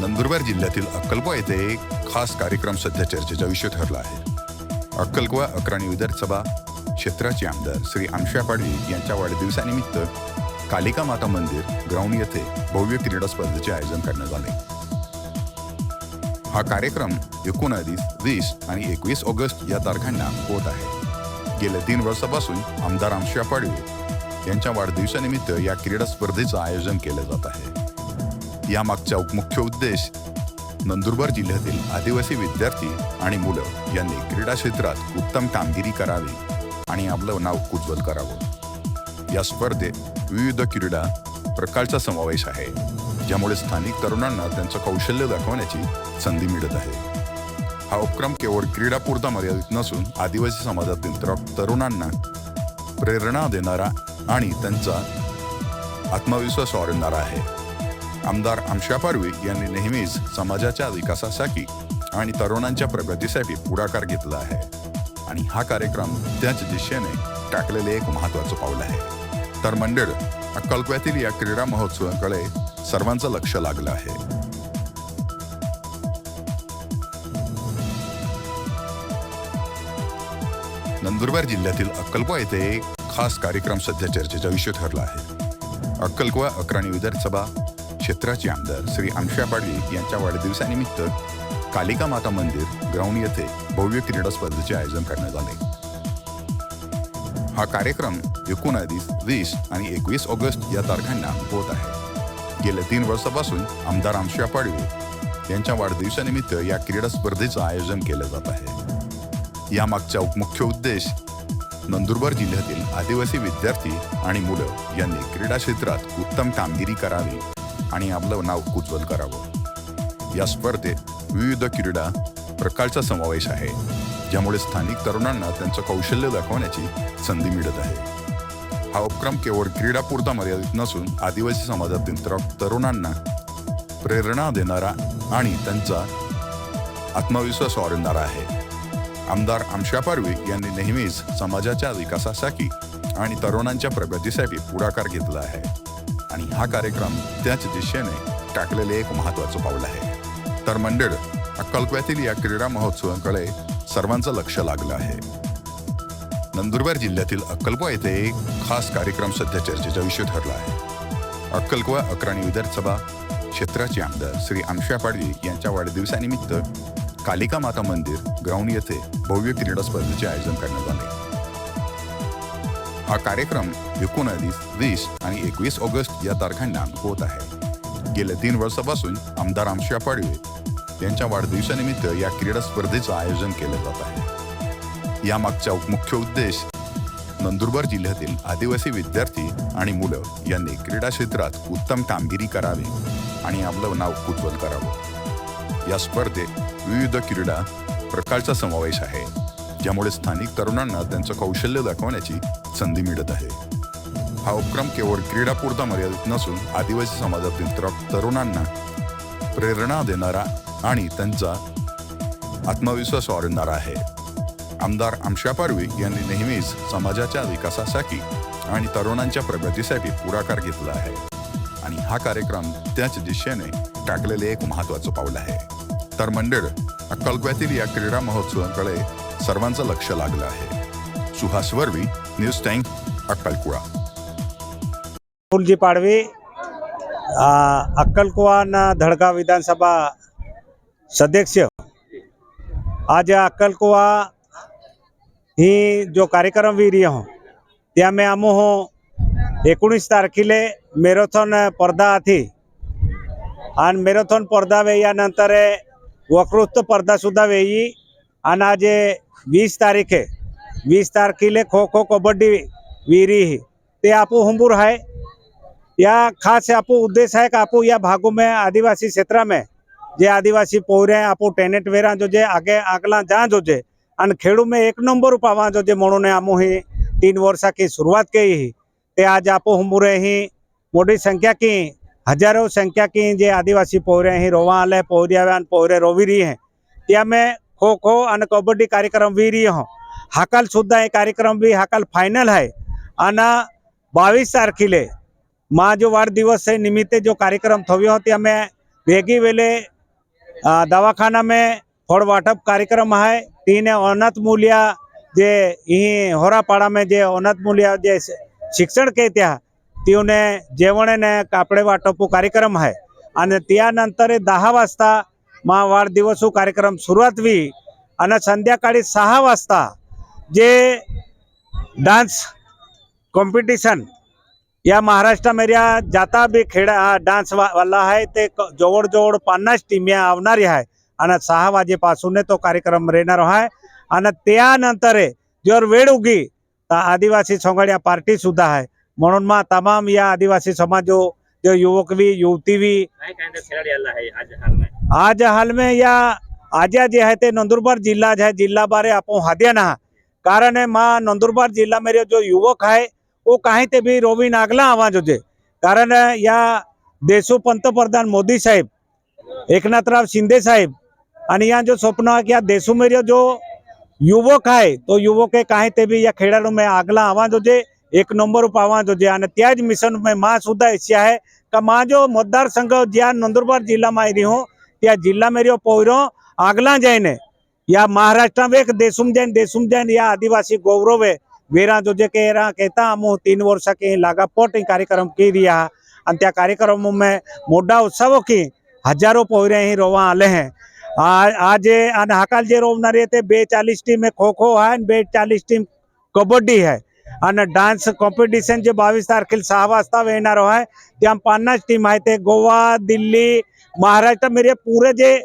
नंदुरबार जिल्ह्यातील अक्कलकुवा येथे एक खास कार्यक्रम सध्या चर्चेचा विषय ठरला आहे. अक्कलकुवा अकराणी विधानसभा क्षेत्राचे आमदार श्री आमशा पाडवी यांच्या वाढदिवसानिमित्त कालिका माता मंदिर ग्राउंड येथे भव्य क्रीडा स्पर्धेचे आयोजन करण्यात आले. हा कार्यक्रम एकोणावीस वीस आणि एकवीस ऑगस्ट या तारखांना होत आहे. गेल्या तीन वर्षापासून आमदार आमशा पाडवी यांच्या वाढदिवसानिमित्त या क्रीडा स्पर्धेचं आयोजन केलं जात आहे. यामागचा मुख्य उद्देश नंदुरबार जिल्ह्यातील आदिवासी विद्यार्थी आणि मुलं यांनी क्रीडा क्षेत्रात उत्तम कामगिरी करावी आणि आपलं नाव उज्ज्वल करावं. या स्पर्धेत विविध क्रीडा प्रकारचा समावेश आहे ज्यामुळे स्थानिक तरुणांना त्यांचं कौशल्य दाखवण्याची संधी मिळत आहे. हा उपक्रम केवळ क्रीडापुरता मर्यादित नसून आदिवासी समाजातील तर- तरुणांना प्रेरणा देणारा आणि त्यांचा आत्मविश्वास वाढवणारा आहे. आमदार आमशा पारवी यांनी नेहमीच समाजाच्या विकासासाठी आणि तरुणांच्या प्रगतीसाठी पुढाकार घेतला आहे. आणि हा कार्यक्रम त्याच दिशेने टाकलेले एक महत्वाचं पाऊल आहे. तर मंडळ अक्कलकोयातील या क्रीडा महोत्सवाकडे सर्वांचं लक्ष लागलं आहे. नंदुरबार जिल्ह्यातील अक्कलकोवा येथे एक खास कार्यक्रम सध्या चर्चेचा विषय ठरला आहे. अक्कलकोवा अकराणी विधानसभा क्षेत्राचे आमदार श्री आमशा पाडवी यांच्या वाढदिवसानिमित्त कालिका माता मंदिर ग्राउंड येथे भव्य क्रीडा स्पर्धेचे आयोजन करण्यात आले. हा कार्यक्रम एकोणावीस वीस आणि एकवीस ऑगस्ट या तारखांना होत आहे. गेल्या तीन वर्षापासून आमदार आमशा पाडवी यांच्या वाढदिवसानिमित्त या क्रीडा स्पर्धेचं आयोजन केलं जात आहे. यामागचा मुख्य उद्देश नंदुरबार जिल्ह्यातील आदिवासी विद्यार्थी आणि मुलं यांनी क्रीडा क्षेत्रात उत्तम कामगिरी करावी. आणि आपलं नाव उज्ज्वल करावं. या स्पर्धेत विविध क्रीडा प्रकारचा समावेश आहे ज्यामुळे स्थानिक तरुणांना त्यांचं कौशल्य दाखवण्याची संधी मिळत आहे. हा उपक्रम केवळ क्रीडापुरता मर्यादित नसून आदिवासी समाजातील तरुणांना प्रेरणा देणारा आणि त्यांचा आत्मविश्वास वाढवणारा आहे. आमदार आमशा पारवे यांनी नेहमीच समाजाच्या विकासासाठी आणि तरुणांच्या प्रगतीसाठी पुढाकार घेतला आहे. आणि हा कार्यक्रम त्याच दिशेने टाकलेले एक महत्वाचं पाऊल आहे. तर मंडळ अक्कलकोयातील या क्रीडा महोत्सवाकडे सर्वांचं लक्ष लागलं आहे. नंदुरबार जिल्ह्यातील अक्कलकोवा येथे एक खास कार्यक्रम सध्या चर्चेचा विषय ठरला आहे. अक्कलकोवा अकराणी विधानसभा क्षेत्राचे आमदार श्री आमशा पाडवी यांच्या वाढदिवसानिमित्त कालिका माता मंदिर ग्राउंड येथे भव्य क्रीडा स्पर्धेचे आयोजन करण्यात आले. हा कार्यक्रम एकोणावीस वीस आणि एकवीस ऑगस्ट या तारखांना होत आहे. गेल्या तीन वर्षापासून आमदार आमशा पाडवे यांच्या वाढदिवसानिमित्त या क्रीडा स्पर्धेचं आयोजन केलं जात आहे. यामागचा मुख्य उद्देश नंदुरबार जिल्ह्यातील आदिवासी विद्यार्थी आणि मुलं यांनी क्रीडा क्षेत्रात उत्तम कामगिरी करावी आणि आपलं नाव उज्ज्वल करावं. या स्पर्धेत विविध क्रीडा प्रकारचा समावेश आहे ज्यामुळे स्थानिक तरुणांना त्यांचं कौशल्य दाखवण्याची संधी मिळत आहे. हा उपक्रम केवळ क्रीडापुरता मर्यादित नसून आदिवासी समाजातील तरुणांना प्रेरणा देणारा आणि त्यांचा आत्मविश्वास वाढवणारा आहे. आमदार आमशा पारवी यांनी नेहमीच समाजाच्या विकासासाठी आणि तरुणांच्या प्रगतीसाठी पुढाकार घेतला आहे. आणि हा कार्यक्रम त्याच दिशेने टाकलेले एक महत्वाचं पाऊल आहे. तर मंडळ अक्कलकोयातील या क्रीडा महोत्सवाकडे सर्वांचं लक्ष लागलं आहे. सुहास वर्वी न्यूज टाईम अक्कलकुवा. फुलजी पाडवी अक्कलकुवा न धडका विधानसभा सदस्य. आज अक्कलकुवा ही जो कार्यक्रम विहिरी हो त्यामुळे आमो हो एकोणीस तारखेला मॅरेथॉन स्पर्धा होती आणि मॅरेथॉन स्पर्धा वेल्यानंतर वकृत्व स्पर्धासुद्धा वेई आणि आज वीस तारीखे वीस तारखेला खो खो कबड्डी वीरी ही. ते आपू हुंबूर है या खास आपो उद्देश्य है कि आपू या भागो में आदिवासी क्षेत्र में जे आदिवासी पोहऱ्या आपू टेनेट वेरा जो जे आगे आगला जा जो जे, अन खेडू में एक नंबर पावा जो जे मोड़ो ने आमू ही तीन वर्षा की शुरुआत केली ही. ते आज आपू हुंबुरे ही मोटी संख्या की, हज़ारों संख्या की जे आदिवासी पोहरे ही, रोवा आले पोहऱ्या पोहरे रोवी रही है. त्या में खो खो अन कबड्डी कार्यक्रम वीरी रही હાકાલ हाकालसुद्धा એ કાર્યક્રમ બી હાકાલ फायनल आहे અને બાવીસ તારીખે માં જો વાઢદિવસ છે નિમિત્તે જો કાર્યક્રમ થયો હતો, અમે ભેગી વેલે દવાખાના મેં ફળ વાટપ કાર્યક્રમ હૈ. તીને અનત મૂલ્યા જે અહીં હોરાપાડા મેં જે અનત મૂલ્યા જે શિક્ષણ કે ત્યાં, તેઓને જેવણે ને કાપડે વાટપો કાર્યક્રમ હૈ. અને त्यानंतर दहा वाजता मा वाढदिवस કાર્યક્રમ શરૂઆત होई અને સંધ્યાકાળી सहा वाजता जे डान्स कॉम्पिटिशन या महाराष्ट्रामध्ये जाता बी खेळा हा डान्स वा- वाला आहे ते क- जवळजवळ पन्नास टीम या आवणारी आहे आणि सहा वाजेपासून तो कार्यक्रम राहणार आहे आणि त्यानंतर जर वेळ उगी तर आदिवासी सोंगाड्या पार्टी सुद्धा आहे म्हणून मग तमाम या आदिवासी समाजो जो युवक भी युवती भी काय काय त्या खेळाडू यायला आहे आज हाल में आज हाल में या आजा जे है ते नंदुरबार जिला है जिला बारे आपो हादिया ना कारण है मां नंदुरबार जिला में जो युवक है वो कहीं ते भी रोवी नागला आवाज होते। कारण या देशो पंतप्रधान मोदी साहेब एकनाथराव शिंदे साहेब आणि या जो स्वप्न है कि या देशो में जो युवक है तो युवक के कहीं ते भी या खेळाडू में आगला आवाज होते एक नंबर पर आवाज होते। आणि त्याज मिशन में मां सुधा अशी है का मां जो मतदार संघ ज्या नंदुरबार जिला में जिल्हा माहिती हो त्या जिल्हा मेरी पौरों आगला जाईने या महाराष्ट्र में एक देशुम जैन देशुम जैन या आदिवासी गौरव है। वेरा जो जे केरा कहता हम तीन वर्ष के लागा पोट कार्यक्रम की रिया आणि त्या कार्यक्रम में मोठा उत्सव की हजारो पोहरे ही रोवा आले हैं। आ- आज आणि हाकाल जे रोवणारे ते बेचाळीस टीम आहे खो खो आहे बे बेचाळीस टीम कबड्डी आहे आणि डान्स कॉम्पिटिशन जे बावीस तारखेला सहा वाजता येणार आहे त्या पन्नास टीम आहे ते गोवा दिल्ली महाराष्ट्र मेरे पूरे जे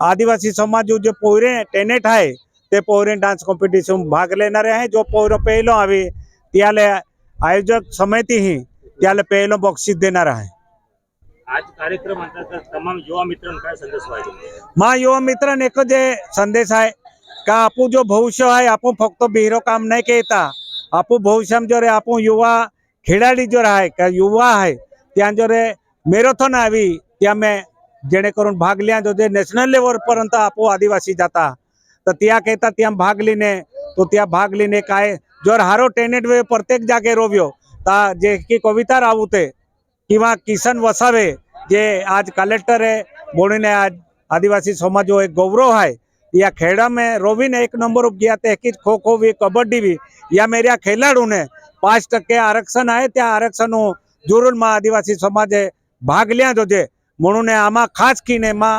आदिवासी समाज जो जे पोयरे टेनेट आहे ते पोयरे डान्स कॉम्पिटिशन भाग लेणारे आहे जो पोयरो पहिलो हवे त्याला आयोजक समिती ही त्याला पहिलं बक्षीस देणार आहे आज कार्यक्रम अंतर्गत तमाम युवा मित्रांना काय संदेश पाहिजे मा युवा मित्रांनो एक जे संदेश आहे का आपू जो भविष्य आहे आपण फक्त बिहिरो काम नाही केता आपू भविष्याम जो रे आपण युवा खेळाडी जो आहे का युवा आहे त्या जो रे મેરેથોન આવી ત્યાં जेणेकरून भाग लिहा जो जे नॅशनल लेवलपर्यंत आपो आदिवासी जाता तर त्याकरिता त्या भाग लिने तो त्या भाग लिने काय जर हारो टेनेट वे प्रत्येक जागे रोव्यो ता जे की कविता रावते किंवा किसन वसावे जे आज कलेक्टर आहे बोलीने आज आदिवासी समाजो एक गौरव आहे या खेड़ा में रोविन एक नंबर उप गया तहकीक खो खो भी कबड्डी भी या मेरा ખેલાડીઓને પાંચ ટકે આરક્ષણ આવે ત્યાં આરક્ષણનું જરૂરમાં આદિવાસી સમાજે ભાગ લ્યા જોજે म्हणून आम्हा खास कीने मा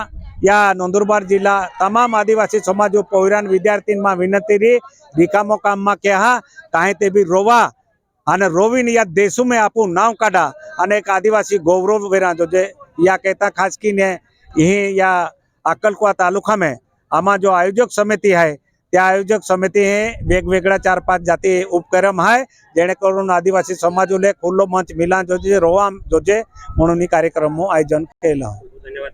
या नंदुरबार जिल्हा तमाम आदिवासी समाज पोहरान विद्यार्थींमा विनंती री रिकामो काममा के हा काहे ते बी रोवा અને રોવીને યા દેશોમાં આપણું નામ કાઢા અને એક આદિવાસી ગૌરવ વેરા જો જે या कहता खास कीने यही या अक्कलकुआ तालुका में आम्हा जो आयोजक समिती आहे त्या आयोजक समिती हे वेगवेगळ्या चार पाच जाती उपक्रम आहे. जेणेकरून आदिवासी समाज उले खुल्लो मंच मिला जोजे रोवा जोजे म्हणून ही कार्यक्रम आयोजन केलं. धन्यवाद